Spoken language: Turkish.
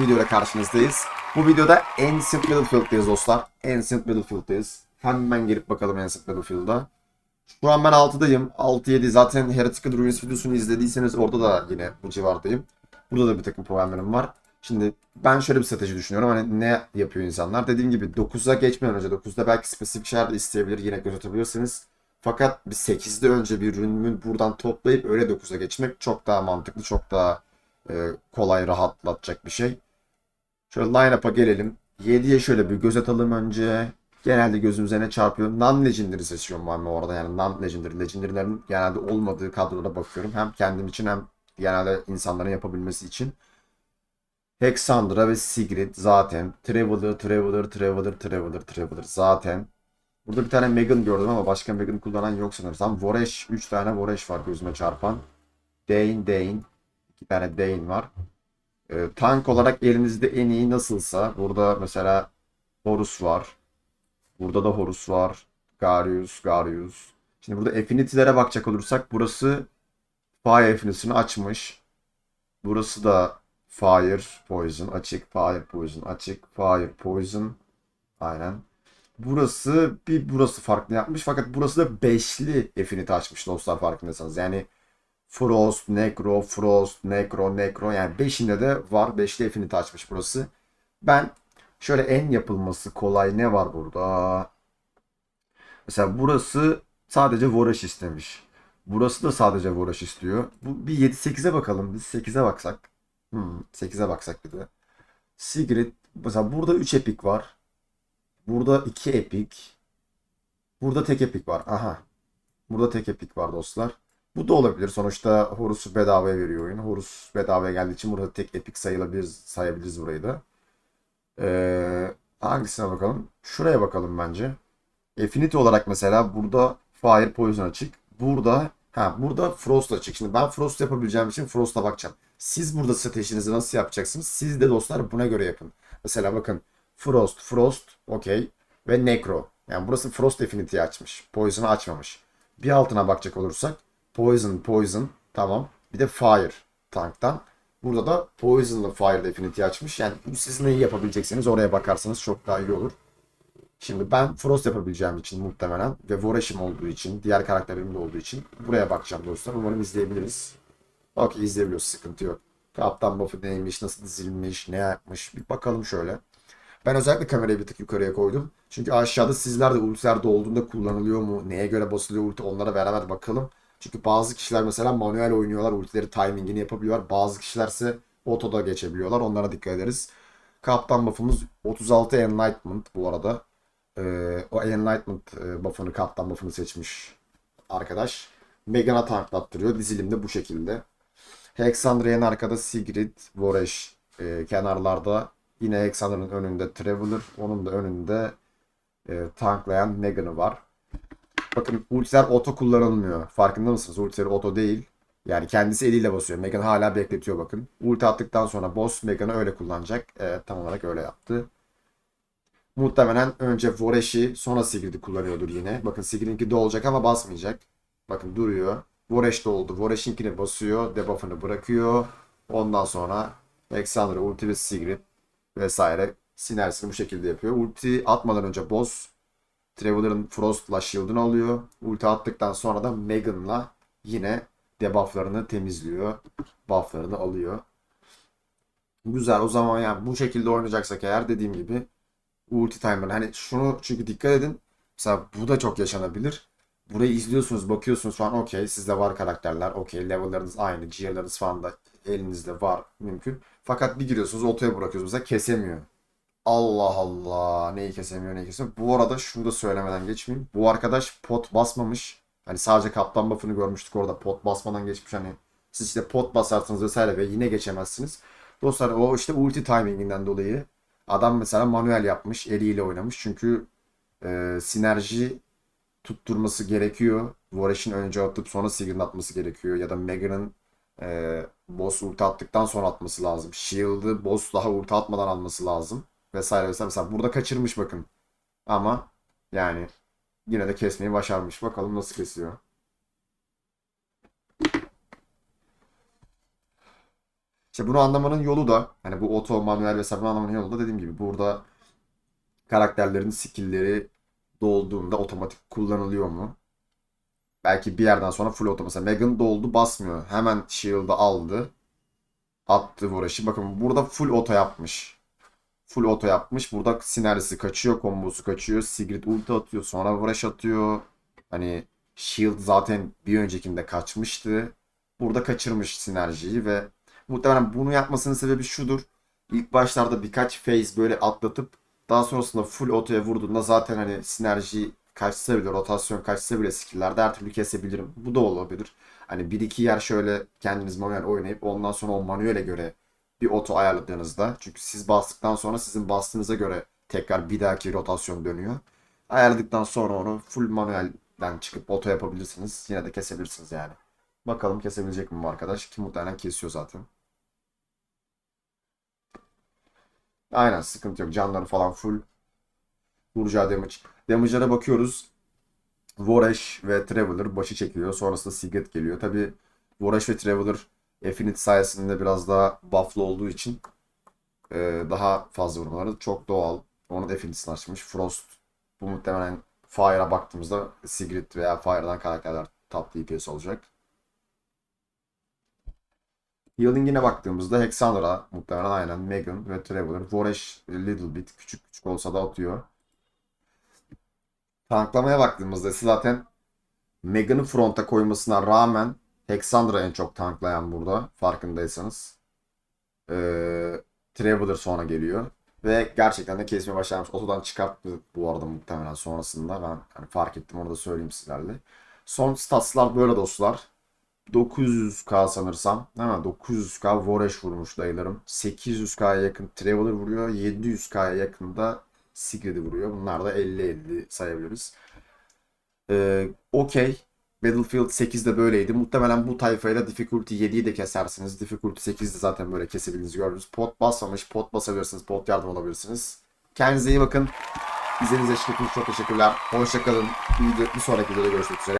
videoyla karşınızdayız. Bu videoda Ancient Battlefield'dayız dostlar. Ancient Battlefield'dayız. Hemen gelip bakalım Ancient Battlefield'a. Şu an ben 6'dayım. 6-7 zaten Heretical Ruins videosunu izlediyseniz orada da yine bu civardayım. Burada da bir takım problemlerim var. Şimdi ben şöyle bir strateji düşünüyorum. Hani ne yapıyor insanlar? Dediğim gibi 9'a geçmeden önce 9'da belki spesifik şeyler de isteyebilir. Yine göz atabilirsiniz. Fakat bir 8'de önce bir ürünümü buradan toplayıp öyle 9'a geçmek çok daha mantıklı, çok daha e, kolay, rahatlatacak bir şey. Şöyle line-up'a gelelim. 7'ye şöyle bir göz atalım önce. Genelde gözümüze ne çarpıyor? Non-legendary seçiyorum ben orada yani non-legendary. Legendary'lerin genelde olmadığı kadrolara bakıyorum. Hem kendim için hem genelde insanların yapabilmesi için. Hexandra ve Sigrid zaten. Traveler, Traveler, Traveler, Traveler, Traveler zaten. Burada bir tane Megan gördüm ama başka Megan kullanan yok sanırsam. Voresh, 3 tane Voresh var gözüme çarpan. Dane, Dane. 2 tane Dane var. Ee, tank olarak elinizde en iyi nasılsa burada mesela Horus var. Burada da Horus var. Garius, Garius. Şimdi burada Affinity'lere bakacak olursak burası Fire Affinity'sini açmış. Burası da Fire Poison açık. Fire Poison açık. Fire Poison. Aynen. Burası bir burası farklı yapmış fakat burası da beşli Affinity açmış dostlar farkındaysanız. Yani Frost, Necro, Frost, Necro, Necro yani 5'inde de var. 5'li Affinity açmış burası. Ben şöyle en yapılması kolay ne var burada? Mesela burası sadece Vorash istemiş. Burası da sadece Vorash istiyor. Bu bir 7-8'e bakalım. Biz 8'e baksak. Hmm, 8'e baksak bir de. Sigrid mesela burada 3 epik var. Burada 2 epik. Burada tek epik var. Aha. Burada tek epik var dostlar. Bu da olabilir. Sonuçta Horus'u bedavaya veriyor oyun. Horus bedavaya geldiği için burada tek epik sayılabilir, sayabiliriz burayı da. Ee, hangisine bakalım? Şuraya bakalım bence. Affinity olarak mesela burada Fire Poison açık. Burada ha burada Frost açık. Şimdi ben Frost yapabileceğim için Frost'a bakacağım. Siz burada stratejinizi nasıl yapacaksınız? Siz de dostlar buna göre yapın. Mesela bakın Frost, Frost, okey ve Necro. Yani burası Frost Affinity'yi açmış. Poison'ı açmamış. Bir altına bakacak olursak Poison, Poison. Tamam. Bir de Fire tanktan. Burada da Poison'lı Fire Definity açmış. Yani siz neyi yapabilecekseniz oraya bakarsanız çok daha iyi olur. Şimdi ben Frost yapabileceğim için muhtemelen ve Vorash'im olduğu için, diğer karakterim de olduğu için buraya bakacağım dostlar. Umarım izleyebiliriz. Okey izleyebiliyoruz. Sıkıntı yok. Kaptan buff'ı neymiş, nasıl dizilmiş, ne yapmış bir bakalım şöyle. Ben özellikle kamerayı bir tık yukarıya koydum. Çünkü aşağıda sizler de ultilerde olduğunda kullanılıyor mu, neye göre basılıyor ulti onlara beraber bakalım. Çünkü bazı kişiler mesela manuel oynuyorlar. Ultileri timingini yapabiliyorlar. Bazı kişilerse otoda geçebiliyorlar. Onlara dikkat ederiz. Kaptan buff'ımız 36 Enlightenment bu arada. Ee, o Enlightenment e, buff'ını, kaptan buff'ını seçmiş arkadaş. Megan'a tanklattırıyor. Dizilimde bu şekilde. Hexandria'nın arkada Sigrid, Voresh e, kenarlarda. Yine Hexandra'nın önünde Traveler. Onun da önünde e, tanklayan Megan'ı var. Bakın ultiler oto kullanılmıyor. Farkında mısınız? Ultiler oto değil. Yani kendisi eliyle basıyor. Megan hala bekletiyor bakın. Ulti attıktan sonra boss Megan'ı öyle kullanacak. Evet tam olarak öyle yaptı. Muhtemelen önce Voresh'i sonra Sigrid'i kullanıyordur yine. Bakın Sigrid'inki de olacak ama basmayacak. Bakın duruyor. Voresh de oldu. Voresh'inkini basıyor. Debuff'ını bırakıyor. Ondan sonra Alexander ulti ve Sigrid vesaire sinersini bu şekilde yapıyor. Ulti atmadan önce boss Traveler'ın Frost'la shield'ını alıyor. Ulti attıktan sonra da Megan'la yine debufflarını temizliyor. Bufflarını alıyor. Güzel o zaman yani bu şekilde oynayacaksak eğer dediğim gibi ulti timer hani şunu çünkü dikkat edin. Mesela bu da çok yaşanabilir. Burayı izliyorsunuz bakıyorsunuz şu an okey sizde var karakterler okey level'larınız aynı gear'larınız falan da elinizde var mümkün. Fakat bir giriyorsunuz otoya bırakıyorsunuz mesela kesemiyor. Allah Allah. Neyi kesemiyor neyi kesemiyor. Bu arada şunu da söylemeden geçmeyeyim. Bu arkadaş pot basmamış. Hani sadece kaptan buff'ını görmüştük orada. Pot basmadan geçmiş hani. Siz işte pot basarsınız vesaire ve yine geçemezsiniz. Dostlar o işte ulti timinginden dolayı adam mesela manuel yapmış. Eliyle oynamış. Çünkü e, sinerji tutturması gerekiyor. Voresh'in önce atıp sonra Sigurd'un atması gerekiyor. Ya da Megan'ın e, boss ulti attıktan sonra atması lazım. Shield'ı boss daha ulti atmadan alması lazım vesaire vesaire. Mesela burada kaçırmış bakın. Ama yani yine de kesmeyi başarmış. Bakalım nasıl kesiyor. İşte bunu anlamanın yolu da hani bu oto manuel vesaire bunu anlamanın yolu da dediğim gibi burada karakterlerin skill'leri dolduğunda otomatik kullanılıyor mu? Belki bir yerden sonra full oto mesela Megan doldu basmıyor. Hemen shield'ı aldı. Attı uğraşı. Bakın burada full oto yapmış. Full oto yapmış. Burada sinerjisi kaçıyor, kombosu kaçıyor. Sigrid ulti atıyor, sonra Vuraş atıyor. Hani Shield zaten bir öncekinde kaçmıştı. Burada kaçırmış sinerjiyi ve muhtemelen bunu yapmasının sebebi şudur. İlk başlarda birkaç phase böyle atlatıp daha sonrasında full otoya vurduğunda zaten hani sinerji kaçsa bile, rotasyon kaçsa bile skill'lerde her türlü kesebilirim. Bu da olabilir. Hani bir iki yer şöyle kendiniz manuel oynayıp ondan sonra o manuele göre bir oto ayarladığınızda çünkü siz bastıktan sonra sizin bastığınıza göre tekrar bir dahaki rotasyon dönüyor. Ayarladıktan sonra onu full manuelden çıkıp oto yapabilirsiniz. Yine de kesebilirsiniz yani. Bakalım kesebilecek mi bu arkadaş? Ki muhtemelen kesiyor zaten. Aynen sıkıntı yok. Canları falan full. Vuracağı damage. Damage'lara bakıyoruz. Voresh ve Traveler başı çekiyor. Sonrasında Sigurd geliyor. Tabi Voresh ve Traveler Affinity sayesinde biraz daha buff'lı olduğu için e, daha fazla vurmaları çok doğal. Onun Affinity'sini açmış. Frost bu muhtemelen Fire'a baktığımızda Sigrid veya Fire'dan karakterler top DPS olacak. Healing'ine baktığımızda Hexandra muhtemelen aynen Megan ve Traveler. Voresh little bit küçük küçük olsa da atıyor. Tanklamaya baktığımızda ise zaten Megan'ı fronta koymasına rağmen Hexandra en çok tanklayan burada farkındaysanız. Ee, Traveler sonra geliyor. Ve gerçekten de kesmeye başlamış. Otodan çıkarttı bu arada muhtemelen sonrasında. Ben hani fark ettim onu da söyleyeyim sizlerle. Son statslar böyle dostlar. 900k sanırsam. Hemen 900k Voresh vurmuş dayılarım. 800k'ya yakın Traveler vuruyor. 700k'ya yakın da Sigrid'i vuruyor. Bunlar da 50-50 sayabiliriz. Ee, Okey. Battlefield 8'de böyleydi. Muhtemelen bu tayfayla Difficulty 7'yi de kesersiniz. Difficulty 8'de zaten böyle kesebildiğinizi gördünüz. Pot basmamış. Pot basabilirsiniz. Pot yardım alabilirsiniz. Kendinize iyi bakın. İzlediğiniz için çok teşekkürler. Hoşçakalın. Bir, sonraki videoda görüşmek üzere.